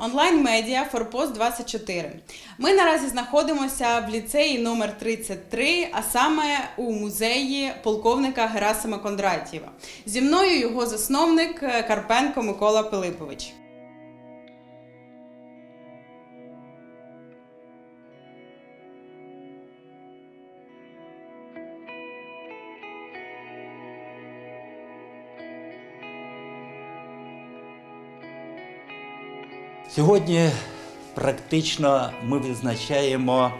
онлайн-медіа Форпост 24. Ми наразі знаходимося в ліцеї номер 33, а саме у музеї полковника Герасима Кондратєва. Зі мною його засновник е, Карпенко Микола Пилипович. Сьогодні практично ми визначаємо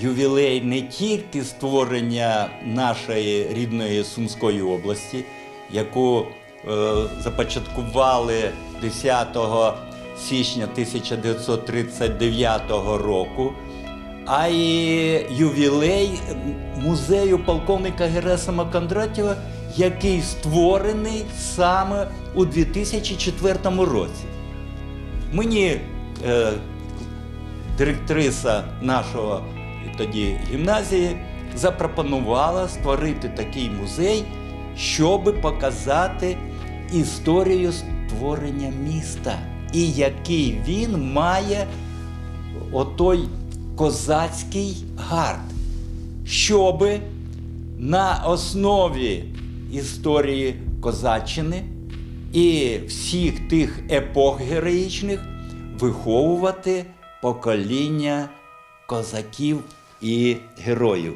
ювілей не тільки створення нашої рідної Сумської області, яку е, започаткували 10 січня 1939 року, а й ювілей музею полковника Герасима Кондратєва, який створений саме у 2004 році. Мені е, директриса нашого тоді гімназії запропонувала створити такий музей, щоб показати історію створення міста і який він має отой козацький гард, щоб на основі історії козаччини і всіх тих епох героїчних виховувати покоління козаків і героїв.